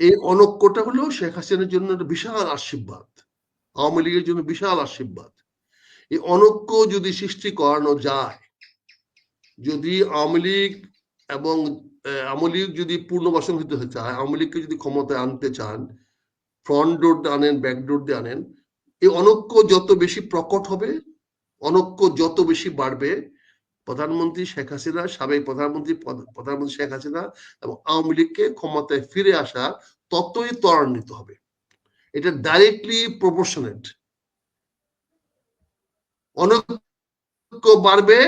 এই অনৈক্যটা হলো শেখ হাসিনার জন্য একটা বিশাল আশীর্বাদ। আওয়ামী লীগের জন্য বিশাল আশীর্বাদ। এই অনৈক্য যদি সৃষ্টি করানো যায়, যদি আওয়ামী লীগ এবং আওয়ামী লীগ যদি পুনর্বাসন হতে চায়, আওয়ামী লীগকে যদি ক্ষমতায় আনতে চান ফ্রন্ট ডোর দিয়ে আনেন ব্যাক ডোর দিয়ে আনেন, এই অনৈক্য যত বেশি প্রকট হবে, অনৈক্য যত বেশি বাড়বে প্রধানমন্ত্রী শেখ হাসিনা, সাবেক প্রধানমন্ত্রী প্রধানমন্ত্রী শেখ হাসিনা এবং আওয়ামী লীগকে ক্ষমতায় ফিরে আসা ততই ত্বরান্বিত হবে। এটা ডাইরেক্টলি প্রপোর্শনেট অনৈক্য বাড়বে,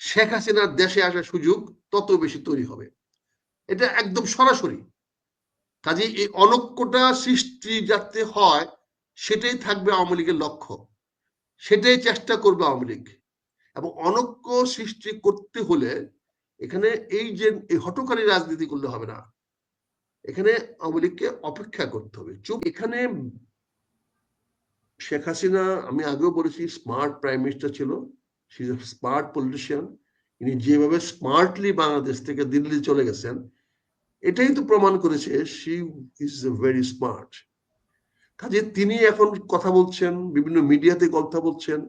শেখ হাসিনার দেশে আসার সুযোগ তত বেশি তৈরি হবে। এটা একদম সরাসরি। কাজে এই অনৈক্যটা সৃষ্টি যাতে হয়, সেটাই থাকবে আওয়ামী লীগের লক্ষ্য। সেটাই চেষ্টা করবে আওয়ামী লীগ। এবং অনৈক্য সৃষ্টি করতে হলে এখানে এই যে এই হটকারী রাজনীতি করলে হবে না। এখানে আওয়ামী লীগকে অপেক্ষা করতে হবে। চুপ, এখানে শেখ হাসিনা, আমি আগেও বলেছি স্মার্ট প্রাইম মিনিস্টার ছিল। স্মার্ট পলিটিশিয়ান ইনি যেভাবে স্মার্টলি বাংলাদেশ থেকে দিল্লি চলে গেছেন, এটাই তো প্রমাণ করেছে she is a very smart কাজে তিনি এখন কথা বলছেন, বিভিন্ন মিডিয়াতে কথা বলছেন।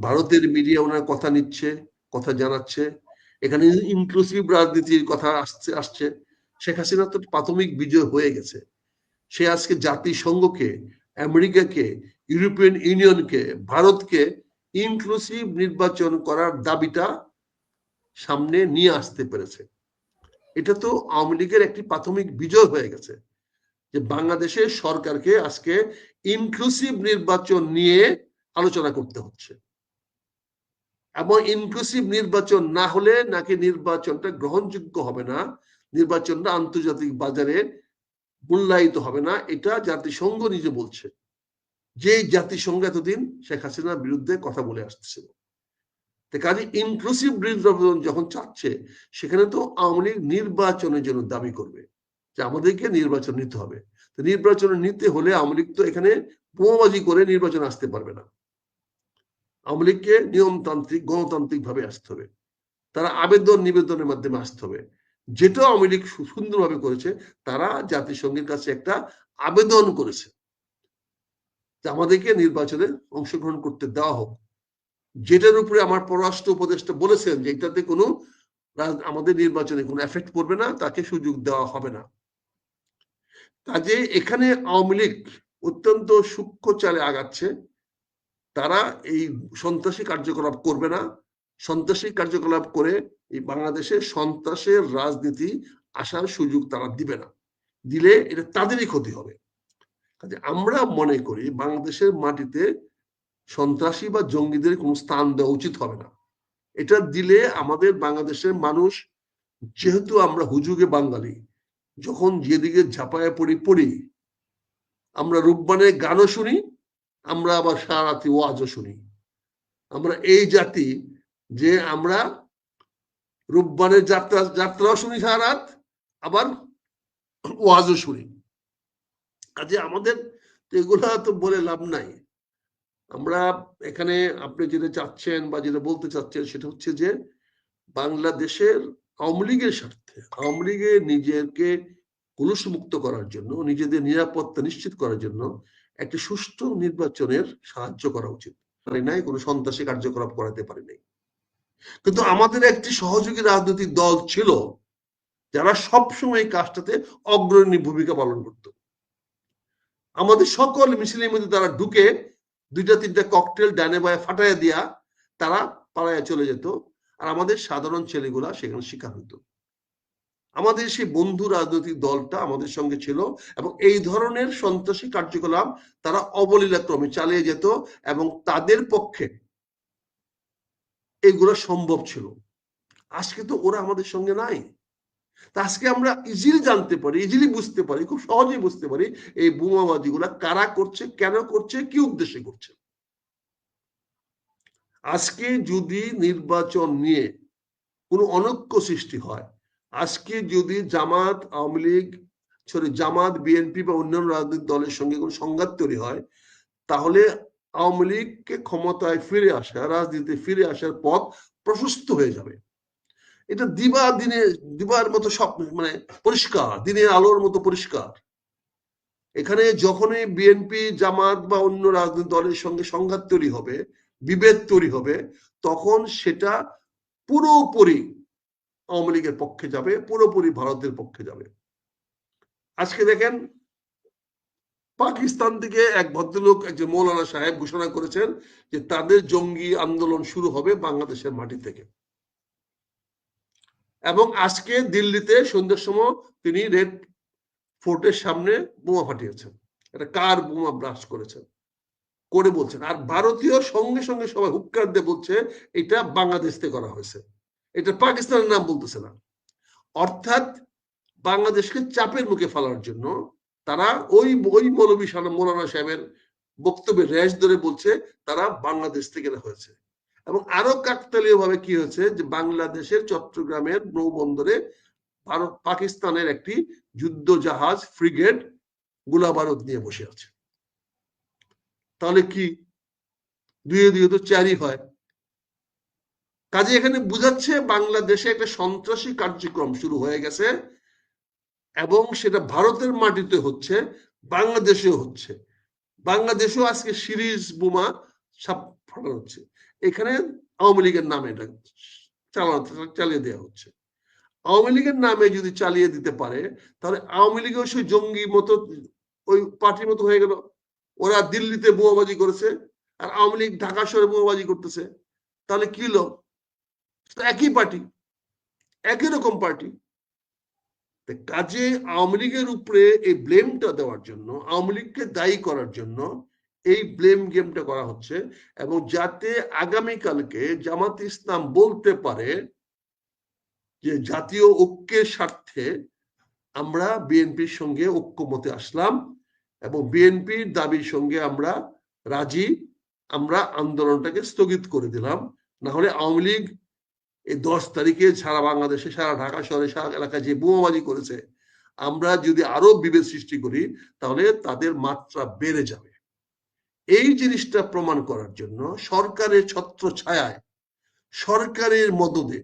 ভারতের মিডিয়া ওনার কথা নিচ্ছে, কথা জানাচ্ছে। এখানে ইনক্লুসিভ রাজনীতির কথা আসছে আসছে, শেখ হাসিনা তো প্রাথমিক বিজয় হয়ে গেছে। সে আজকে জাতিসংঘকে, আমেরিকাকে, ইউরোপিয়ান ইউনিয়নকে, ভারতকে ইনক্লুসিভ নির্বাচন করার দাবিটা সামনে নিয়ে আসতে পেরেছে। এটা তো আওয়ামী লীগের একটি প্রাথমিক বিজয় হয়ে গেছে যে বাংলাদেশের সরকারকে আজকে ইনক্লুসিভ নির্বাচন নিয়ে আলোচনা করতে হচ্ছে। এবং ইনক্লুসিভ নির্বাচন না হলে নাকি নির্বাচনটা গ্রহণযোগ্য হবে না, নির্বাচনটা আন্তর্জাতিক বাজারে মূল্যায়িত হবে না, এটা জাতিসংঘ নিজে বলছে। যে জাতিসংঘ এতদিন শেখ হাসিনার বিরুদ্ধে কথা বলে আসতেছিল কাজে ইনক্লুসিভ নির্বাচন যখন চাচ্ছে, সেখানে তো আওয়ামী লীগ নির্বাচনের জন্য দাবি করবে যে আমাদেরকে নির্বাচন নিতে হবে। নির্বাচন নিতে হলে আওয়ামী লীগ তো এখানে বোমাবাজি করে নির্বাচন আসতে পারবে না। আওয়ামী লীগকে নিয়মতান্ত্রিক গণতান্ত্রিক ভাবে আসতে হবে। তারা আবেদন নিবেদনের মাধ্যমে আসতে হবে। যেটা আওয়ামী লীগ সুন্দরভাবে করেছে, তারা জাতিসংঘের কাছে একটা আবেদন করেছে যে আমাদেরকে নির্বাচনে অংশগ্রহণ করতে দেওয়া হোক। যেটার উপরে আমার পররাষ্ট্র উপদেষ্টা বলেছেন যে এটাতে কোনো আমাদের নির্বাচনে কোনো এফেক্ট পড়বে না, তাকে সুযোগ দেওয়া হবে না। কাজে এখানে আওয়ামী লীগ অত্যন্ত সূক্ষ্ম চালে আগাচ্ছে। তারা এই সন্ত্রাসী কার্যকলাপ করবে না। সন্ত্রাসী কার্যকলাপ করে এই বাংলাদেশে সন্ত্রাসের রাজনীতি আসার সুযোগ তারা দিবে না। দিলে এটা তাদেরই ক্ষতি হবে। কাজে আমরা মনে করি বাংলাদেশের মাটিতে সন্ত্রাসী বা জঙ্গিদের কোনো স্থান দেওয়া উচিত হবে না। এটা দিলে আমাদের বাংলাদেশের মানুষ, যেহেতু আমরা হুজুগে বাঙালি, যখন যেদিকে ঝাঁপায় পড়ি পড়ি। আমরা রূপবানের গানও শুনি আমরা আবার সারা রাত্রি ওয়াজও শুনি। আমরা এই জাতি যে আমরা রূপবানের যাত্রা, যাত্রাও শুনি সারা রাত, আবার ওয়াজও শুনি। কাজে আমাদের এগুলা তো বলে লাভ নাই। আমরা এখানে আপনি যেটা চাচ্ছেন বা যেটা বলতে চাচ্ছেন সেটা হচ্ছে যে বাংলাদেশের আওয়ামী লীগের স্বার্থে, আওয়ামী লীগের নিজেকে কুলুষ মুক্ত করার জন্য, নিজেদের নিরাপত্তা নিশ্চিত করার জন্য একটি সুষ্ঠু নির্বাচনের সাহায্য করা উচিত। পারি নাই, কোনো সন্ত্রাসী কার্যকলাপ করাতে পারি নাই। কিন্তু আমাদের একটি সহযোগী রাজনৈতিক দল ছিল, যারা সবসময় কাজটাতে অগ্রণী ভূমিকা পালন করত। আমাদের সকল মিছিলের মধ্যে তারা ঢুকে দুইটা, তিনটা ককটেল ডানে বায়ে ফাটাইয়া দিয়া তারা পালাইয়া চলে যেত। আর আমাদের সাধারণ ছেলেগুলা সেখানে শিকার হতো আমাদের সেই বন্ধু রাজনৈতিক দলটা আমাদের সঙ্গে ছিল এবং এই ধরনের সন্ত্রাসী কার্যকলাপ তারা অবলীলাক্রমে চালিয়ে যেত এবং তাদের পক্ষে এগুলো সম্ভব ছিল। আজকে তো ওরা আমাদের সঙ্গে নাই। তা আজকে আমরা ইজিলি জানতে পারি ইজিলি বুঝতে পারি, খুব সহজেই বুঝতে পারি এই বোমাবাজি গুলা কারা করছে, কেন করছে, কি উদ্দেশ্যে করছে। আজকে যদি নির্বাচন নিয়ে কোনো অনৈক্য সৃষ্টি হয় আজকে যদি জামাত আওয়ামী লীগ সরি জামাত বিএনপি বা অন্যান্য রাজনৈতিক দলের সঙ্গে কোনো সংঘাত তৈরি হয়, তাহলে আওয়ামী লীগকে ক্ষমতায় ফিরে আসা রাজনীতিতে ফিরে আসার পথ প্রশস্ত হয়ে যাবে। এটা দিবা দিনে, দিবার মতো সব মানে পরিষ্কার, দিনের আলোর মতো পরিষ্কার। এখানে যখনই বিএনপি জামাত বা অন্য রাজনৈতিক দলের সঙ্গে সংঘাত তৈরি হবে, বিভেদ তৈরি হবে, তখন সেটা পুরোপুরি আওয়ামী লীগের পক্ষে যাবে, পুরোপুরি ভারতের পক্ষে যাবে। আজকে দেখেন, পাকিস্তান থেকে এক ভদ্রলোক, একজন মৌলানা সাহেব ঘোষণা করেছেন যে তাদের জঙ্গি আন্দোলন শুরু হবে বাংলাদেশের মাটি থেকে। এবং আজকে দিল্লিতে সন্ধ্যের সময় তিনি রেড ফোর্টের সামনে বোমা ফাটিয়েছেন। একটা কার বোমা ব্লাস্ট করেছেন? করে বলছেন। আর ভারতীয় সঙ্গে সঙ্গে সবাই হুক্কার দিয়ে বলছে, এটা বাংলাদেশ থেকে করা হয়েছে। এটা পাকিস্তানের নাম বলতেছে না। অর্থাৎ বাংলাদেশকে চাপের মুখে ফেলার জন্য তারা ওই ওই মৌলবী মৌলানা সাহেবের বক্তব্যে রেশ ধরে বলছে, তারা বাংলাদেশ থেকে হয়েছে। এবং আরও কাকতালীয় ভাবে কি হয়েছে যে বাংলাদেশের চট্টগ্রামের নৌবন্দরে ভারত, পাকিস্তানের একটি যুদ্ধ জাহাজ ফ্রিগেট গোলা বারুদ নিয়ে বসে আছে। তাহলে কি দুয়ে দুয়ে তো চারই হয়? কাজে এখানে বুঝাচ্ছে বাংলাদেশে একটা সন্ত্রাসী কার্যক্রম শুরু হয়ে গেছে এবং সেটা ভারতের মাটিতে হচ্ছে, বাংলাদেশেও হচ্ছে। বাংলাদেশেও আজকে সিরিজ বোমা সাপ ফাটানো হচ্ছে। এখানে আওয়ামী লীগের নামে এটা চালানো, চালিয়ে দেওয়া হচ্ছে। আওয়ামী লীগের নামে যদি চালিয়ে দিতে পারে, তাহলে আওয়ামী লীগেও সেই জঙ্গি মতো, ওই পার্টির মতো হয়ে গেল। ওরা দিল্লিতে বোমাবাজি করেছে, আর আওয়ামী লীগ ঢাকা শহরে বোমাবাজি করতেছে। তাহলে কি হলো একই পার্টি একই রকম পার্টি কাজে আওয়ামী লীগের উপরে এই ব্লেমটা দেওয়ার জন্য, আওয়ামী লীগকে দায়ী করার জন্য এই ব্লেম গেমটা করা হচ্ছে এবং যাতে আগামীকালকে জামাত ইসলাম বলতে পারে যে জাতীয় ঐক্যের স্বার্থে আমরা বিএনপির সঙ্গে ঐক্যমতে আসলাম এবং বিএনপির দাবির সঙ্গে আমরা রাজি, আমরা আন্দোলনটাকে স্থগিত করে দিলাম। না হলে আওয়ামী লীগ এই দশ তারিখে সারা বাংলাদেশে, সারা ঢাকা শহরে, সারা এলাকায় যে বোমাবাজি করেছে, আমরা যদি আরও বিভেদ সৃষ্টি করি, তাহলে তাদের মাত্রা বেড়ে যাবে। এই জিনিসটা প্রমাণ করার জন্য সরকারের ছত্র ছায়ায় সরকারের মদদে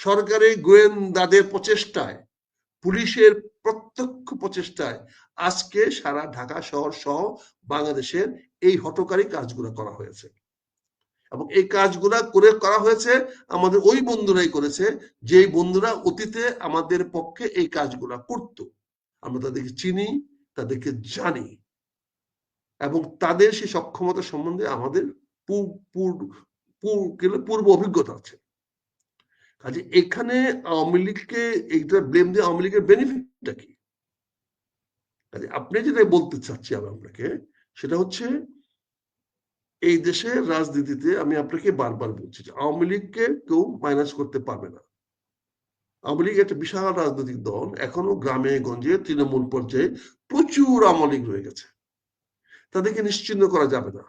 সরকারের গোয়েন্দাদের প্রচেষ্টায়, পুলিশের প্রত্যক্ষ প্রচেষ্টায় আজকে সারা ঢাকা শহর সহ বাংলাদেশের এই হটকারী কাজগুলো করা হয়েছে। এবং এই কাজগুলা করে করা হয়েছে, আমাদের ওই বন্ধুরাই করেছে যে বন্ধুরা অতীতে আমাদের পক্ষে এই কাজগুলা করত। আমরা তাদেরকে চিনি, তাদেরকে জানি এবং তাদের সেই সক্ষমতা সম্বন্ধে আমাদের পূর্ব অভিজ্ঞতা আছে। কাজে এখানে আওয়ামী লীগকে, এইটা ব্লেম দিয়ে আওয়ামী লীগের বেনিফিটটা কি? আপনি যেটা বলতে চাচ্ছি আমি আপনাকে, সেটা হচ্ছে এই দেশের রাজনীতিতে আমি আপনাকে বারবার বলছি যে আওয়ামী লীগকে কেউ মাইনাস করতে পারবে না। আওয়ামী লীগ একটা বিশাল রাজনৈতিক দল, এখনও গ্রামে, গঞ্জে, তৃণমূল পর্যায়ে প্রচুর আওয়ামী লীগ রয়ে গেছে। তাদেরকে নিশ্চিন্ন করা যাবে না।